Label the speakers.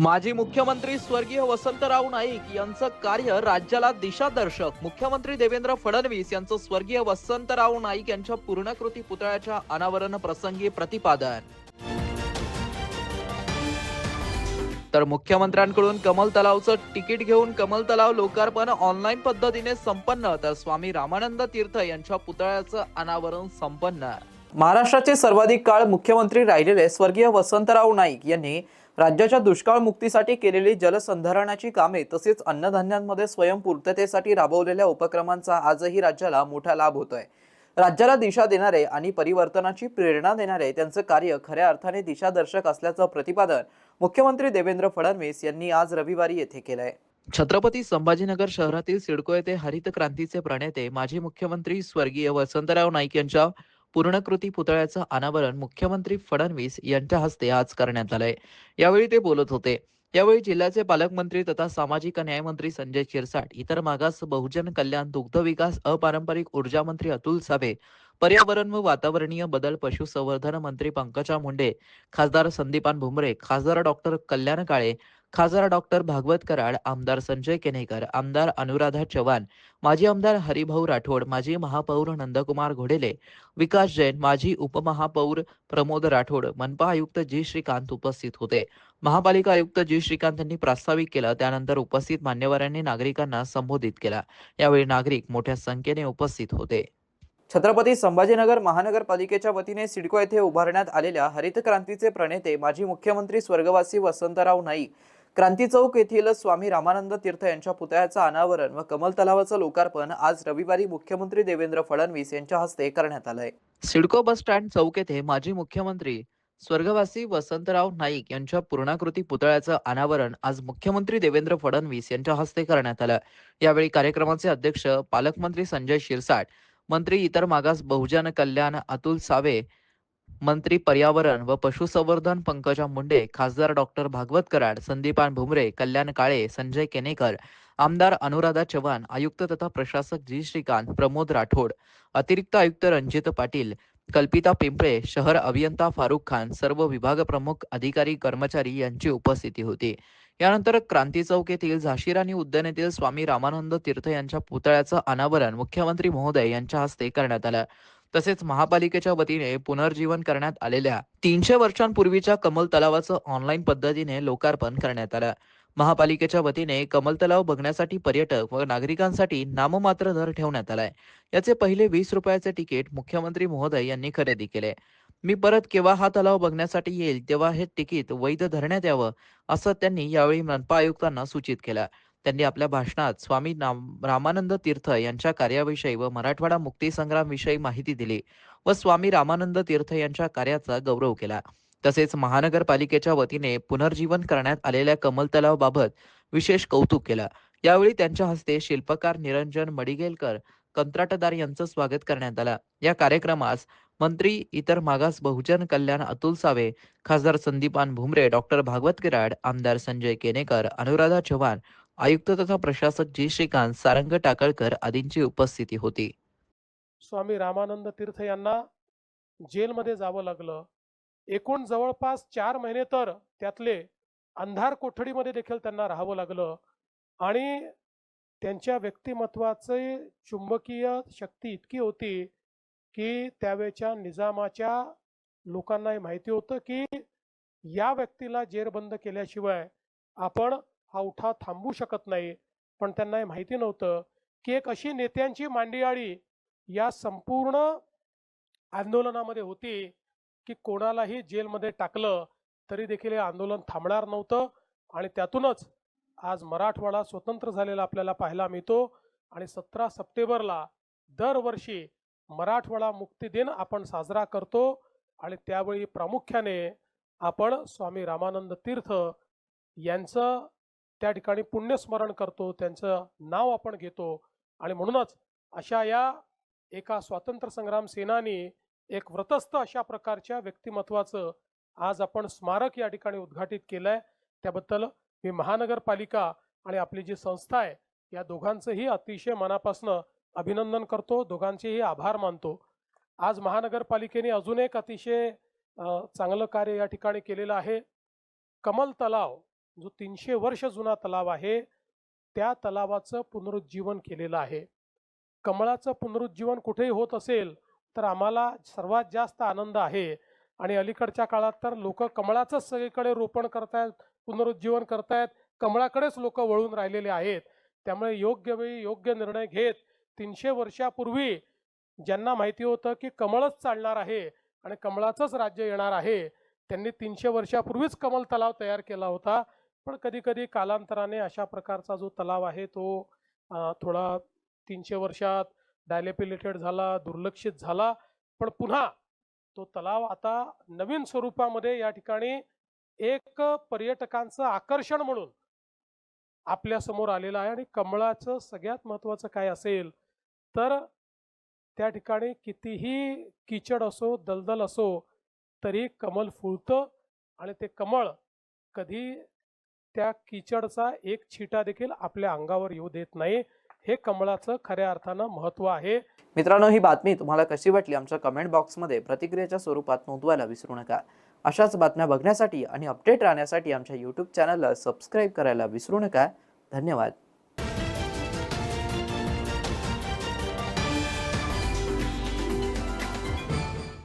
Speaker 1: माजी मुख्यमंत्री स्वर्गीय वसंतराव नाईक यांचं कार्य राज्याला दिशादर्शक. मुख्यमंत्री देवेंद्र फडणवीस यांचं स्वर्गीय वसंतराव नाईक यांच्या पूर्णकृती पुतळ्याच्या अनावरण प्रसंगी प्रतिपादन. तर मुख्यमंत्र्यांकडून कमल तलावचं तिकीट घेऊन कमल तलाव लोकार्पण ऑनलाईन पद्धतीने संपन्न. तर स्वामी रामानंद तीर्थ यांच्या पुतळ्याचं अनावरण संपन्न. महाराष्ट्राचे सर्वाधिक काळ मुख्यमंत्री राहिलेले स्वर्गीय वसंतराव नाईक यांनी राज्याच्या दुष्काळ मुक्तीसाठी केलेली जलसंधारणाची कामे तसेच अन्नधान्यांमध्ये स्वयंपूर्ततेसाठी राबवलेल्या उपक्रमांचा आजही राज्याला मोठा लाभ होतोय. राज्याला दिशा देणारे आणि परिवर्तनाची प्रेरणा देणारे त्यांचं कार्य खऱ्या अर्थाने दिशादर्शक असल्याचं प्रतिपादन मुख्यमंत्री देवेंद्र फडणवीस यांनी आज रविवारी येथे केलंय. छत्रपती संभाजीनगर शहरातील सिडको येथे हरित क्रांतीचे प्रणेते माजी मुख्यमंत्री स्वर्गीय वसंतराव नाईक यांच्या पूर्णकृती पुतळ्याचं अनावरण मुख्यमंत्री फडणवीस यांच्या हस्ते आज करण्यात आलंय. यावेळी ते बोलत होते. यावेळी जिल्ह्याचे पालकमंत्री तथा सामाजिक न्यायमंत्री संजय शिरसाट इतर मागास बहुजन कल्याण दुग्ध विकास अपारंपरिक ऊर्जा मंत्री अतुल सावे पर्यावरण व वातावरणीय बदल पशुसंवर्धन मंत्री पंकजा मुंडे खासदार संदीपान भुमरे खासदार डॉक्टर कल्याण काळे खासदार डॉक्टर भागवत कराड आमदार संजय केनेकर आमदार अनुराधा चव्हाण माजी आमदार हरिभाऊ राठोड माजी महापौर नंदकुमार घोडेले विकास जैन माजी उपमहापौर प्रमोद राठोड मनपा आयुक्त जी श्रीकांत उपस्थित होते. महापालिका आयुक्त जी श्रीकांत यांनी प्रास्ताविक केलं त्यानंतर उपस्थित मान्यवरांनी नागरिकांना संबोधित केला. यावेळी नागरिक मोठ्या संख्येने उपस्थित होते. छत्रपती संभाजीनगर महानगरपालिकेच्या वतीने सिडको येथे उभारण्यात आलेल्या हरित क्रांतीचे प्रणेते माजी मुख्यमंत्री स्वर्गवासी वसंतराव नाईक क्रांती चौक येथील स्वामी रामानंद तीर्थ यांच्या पुतळ्याचं अनावरण व कमल तलावाचं लोकार्पण आज रविवारी मुख्यमंत्री देवेंद्र फडणवीस यांच्या हस्ते करण्यात आलंय. सिडको बस स्टँड चौक येथे माजी मुख्यमंत्री स्वर्गवासी वसंतराव नाईक यांच्या पूर्णाकृती पुतळ्याचं अनावरण आज मुख्यमंत्री देवेंद्र फडणवीस यांच्या हस्ते करण्यात आलं. यावेळी कार्यक्रमाचे अध्यक्ष पालकमंत्री संजय शिरसाट मंत्री इतर मागास बहुजन कल्याण अतुल सावे मंत्री पर्यावरण व पशुसंवर्धन पंकजा मुंडे खासदार डॉक्टर भागवत कराड संदीपान भुमरे कल्याण काळे संजय केनेकर आमदार अनुराधा चव्हाण आयुक्त तथा प्रशासक जी श्रीकांत प्रमोद राठोड अतिरिक्त आयुक्त रणजित पाटील कल्पिता पिंपळे शहर अभियंता फारुख खान सर्व विभाग प्रमुख अधिकारी कर्मचारी यांची उपस्थिती होती. यानंतर क्रांती चौक येथील झाशीराणी उद्यान येथील स्वामी रामानंद तीर्थ यांच्या पुतळ्याचं अनावरण मुख्यमंत्री महोदय यांच्या हस्ते करण्यात आलं. तसेच महापालिकेच्या वतीने पुनर्जीवन करण्यात आलेल्या तीनशे वर्षांपूर्वीच्या कमल तलावाचं ऑनलाईन पद्धतीने लोकार्पण करण्यात आलं. महापालिकेच्या वतीने कमल तलाव बघण्यासाठी पर्यटक व नागरिकांसाठी नाममात्र दर ठेवण्यात आलाय. याचे पहिले वीस रुपयाचे तिकीट मुख्यमंत्री महोदय यांनी खरेदी केले. मी परत केव्हा हा तलाव बघण्यासाठी येईल तेव्हा हे तिकीट वैध धरण्यात यावं असं त्यांनी यावेळी मनपा आयुक्तांना सूचित केलं. त्यांनी आपल्या भाषणात स्वामी नाम- रामानंद तीर्थ यांच्या कार्याविषयी व मराठवाडा मुक्तीसंग्रामविषयी माहिती दिली व स्वामी रामानंद तीर्थ यांच्या कार्याचा गौरव केला. तसेच महानगरपालिकेच्या वतीने पुनर्जीवन करण्यात आलेल्या कमल तलावबाबत विशेष कौतुक केलं. यावेळी त्यांच्या हस्ते शिल्पकार निरंजन मडिगेलकर कंत्राटदार यांचं स्वागत करण्यात आलं. या कार्यक्रमास मंत्री इतर मागास बहुजन कल्याण अतुल सावे खासदार संदीपान भुमरे डॉक्टर भागवत गिराड आमदार संजय केनेकर अनुराधा चव्हाण आयुक्त तथा प्रशासक जी श्रीकांत सारंग टाकळकर आदींची उपस्थिती होती.
Speaker 2: स्वामी रामानंद तीर्थ यांना जेलमध्ये जावं लागलं. एकूण जवळपास चार महिने तर त्यातले अंधार कोठडीमध्ये देखील त्यांना राहावं लागलं. आणि त्यांच्या व्यक्तिमत्वाचे चुंबकीय शक्ती इतकी होती की त्यावेळच्या निजामाच्या लोकांना हे माहिती होतं की या व्यक्तीला जेरबंद केल्याशिवाय आपण हा उठाव थांबवू शकत नाही. पण त्यांना हे माहिती नव्हतं की एक अशी नेत्यांची मांडियाळी या संपूर्ण आंदोलनामध्ये होती की कोणालाही जेलमध्ये टाकलं तरी देखील हे आंदोलन थांबणार नव्हतं. आणि त्यातूनच आज मराठवाडा स्वतंत्र झालेला आपल्याला पाहायला मिळतो. आणि सतरा सप्टेंबरला दरवर्षी मराठवाडा मुक्ती दिन आपण साजरा करतो. आणि त्यावेळी प्रामुख्याने आपण स्वामी रामानंद तीर्थ यांचं त्या ठिकाणी पुण्यस्मरण करतो त्यांचं नाव आपण घेतो. आणि म्हणूनच अशा या एका स्वातंत्र्य संग्राम सेनानी एक व्रतस्थ अशा प्रकारच्या व्यक्तिमत्वाचं आज आपण स्मारक या ठिकाणी उद्घाटित केलंय. त्याबद्दल मी महानगरपालिका आणि आपली जी संस्था आहे या दोघांचंही अतिशय मनापासून अभिनंदन करतो. दोघांचेही आभार मानतो. आज महानगरपालिकेने अजून एक अतिशय चांगलं कार्य या ठिकाणी केलेलं आहे. कमल तलाव. जो तीनशे वर्ष जुना तलाव आहे त्या तलावाचं पुनरुज्जीवन केलेलं आहे. कमळाचं पुनरुज्जीवन कुठेही होत असेल तर आम्हाला सर्वात जास्त आनंद आहे. आणि अलीकडच्या काळात तर लोक कमळाचंच सगळीकडे रोपण करतायत पुनरुज्जीवन करतायत कमळाकडेच लोक वळून राहिलेले आहेत. त्यामुळे योग्य वेळी योग्य निर्णय घेत तीनशे वर्षापूर्वी ज्यांना माहिती होतं की कमळच चालणार आहे आणि कमळाचंच राज्य येणार आहे त्यांनी तीनशे वर्षापूर्वीच कमल तलाव तयार केला होता. पण कधी कधी कालांतराने अशा प्रकारचा जो तलाव आहे तो थोडा तीनशे वर्षात डायलेपिलेटेड झाला दुर्लक्षित झाला. पण पुन्हा तो तलाव आता नवीन स्वरूपामध्ये या ठिकाणी एक पर्यटकांचं आकर्षण म्हणून आपल्यासमोर आलेलं आहे आणि कमळाचं सगळ्यात महत्त्वाचं काय असेल तर त्या ठिकाणी कितीही किचड असो दलदल असो तरी कमल फुलतं आणि ते कमळ कधी त्या किचडचा एक छिटा देखील आपल्या अंगावर येऊ देत नाही. हे कमळाचं खऱ्या अर्थानं महत्त्व आहे.
Speaker 1: मित्रांनो ही बातमी तुम्हाला कशी वाटली? आमच्या कमेंट बॉक्समध्ये प्रतिक्रियेच्या स्वरूपात नोंदवायला विसरू नका. अशाच बातम्या बघण्यासाठी आणि अपडेट राहण्यासाठी आमच्या यूट्यूब चॅनलला सबस्क्राईब करायला विसरू नका. धन्यवाद.